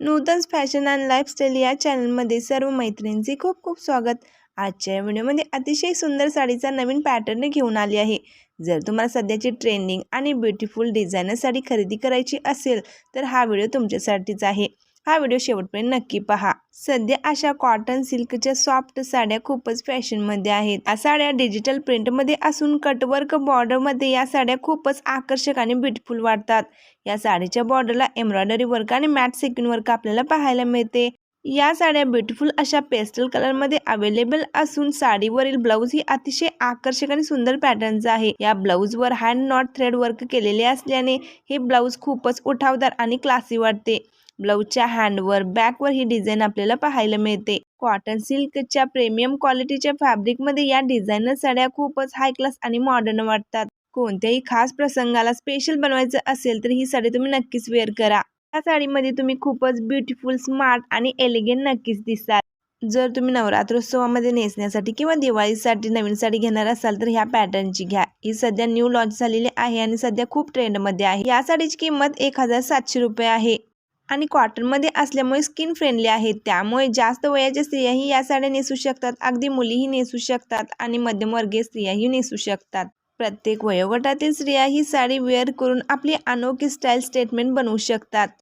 Nutan fashion and lifestyle या चॅनलमध्ये सर्व मैत्रिणींचे खूप खूप स्वागत. आजच्या या व्हिडिओमध्ये अतिशय सुंदर साडीचा नवीन पॅटर्न घेऊन आली आहे. जर तुम्हाला सध्याची ट्रेंडिंग आणि ब्युटिफुल डिझायनर साडी खरेदी करायची असेल तर हा व्हिडिओ तुमच्यासाठीच आहे. हा व्हिडिओ शेवटपर्यंत नक्की पहा. सध्या अशा कॉटन सिल्कच्या सॉफ्ट साड्या खूपच फॅशनमध्ये आहेत. या साड्या डिजिटल प्रिंटमध्ये असून कटवर्क बॉर्डरमध्ये या साड्या खूपच आकर्षक आणि ब्युटिफुल वाटतात. या साडीच्या बॉर्डरला एम्ब्रॉयडरी वर्क आणि मॅट सेकंड वर्क आपल्याला पाहायला मिळते. या साड्या ब्युटिफुल अशा पेस्टल कलरमध्ये अवेलेबल असून साडीवरील ब्लाऊज ही अतिशय आकर्षक आणि सुंदर पॅटर्नचा आहे. या ब्लाऊजवर हँड नॉट थ्रेड वर्क केलेले असल्याने हे ब्लाऊज खूपच उठावदार आणि क्लासी वाटते. ब्लाऊजच्या हँडवर बॅकवर ही डिझाईन आपल्याला पाहायला मिळते. कॉटन सिल्कच्या प्रीमियम क्वालिटीच्या फॅब्रिकमध्ये या डिझायनर साड्या खूपच हाय क्लास आणि मॉडर्न वाटतात. कोणत्याही खास प्रसंगाला स्पेशल बनवायचं असेल तर ही साडी तुम्ही नक्कीच वेअर करा. या साडीमध्ये तुम्ही खूपच ब्युटिफुल स्मार्ट आणि एलिगंट नक्कीच दिसाल. जर तुम्ही नवरात्रोत्सवामध्ये नेसण्यासाठी किंवा दिवाळीसाठी नवीन साडी घेणार असाल तर ह्या पॅटर्नची घ्या. ही सध्या न्यू लॉन्च झालेली आहे आणि सध्या खूप ट्रेंडमध्ये आहे. या साडीची किंमत एक हजार सातशे रुपये आहे. आणि कॉटनमध्ये असल्यामुळे स्किन फ्रेंडली आहे. त्यामुळे जास्त वयाच्या स्त्रियाही या साड्या नेसू शकतात. अगदी मुलीही नेसू शकतात आणि मध्यमवर्गीय स्त्रियाही नेसू शकतात. प्रत्येक वयोगटातील स्त्रिया ही साडी वेअर करून आपली अनोखी स्टाईल स्टेटमेंट बनवू शकतात.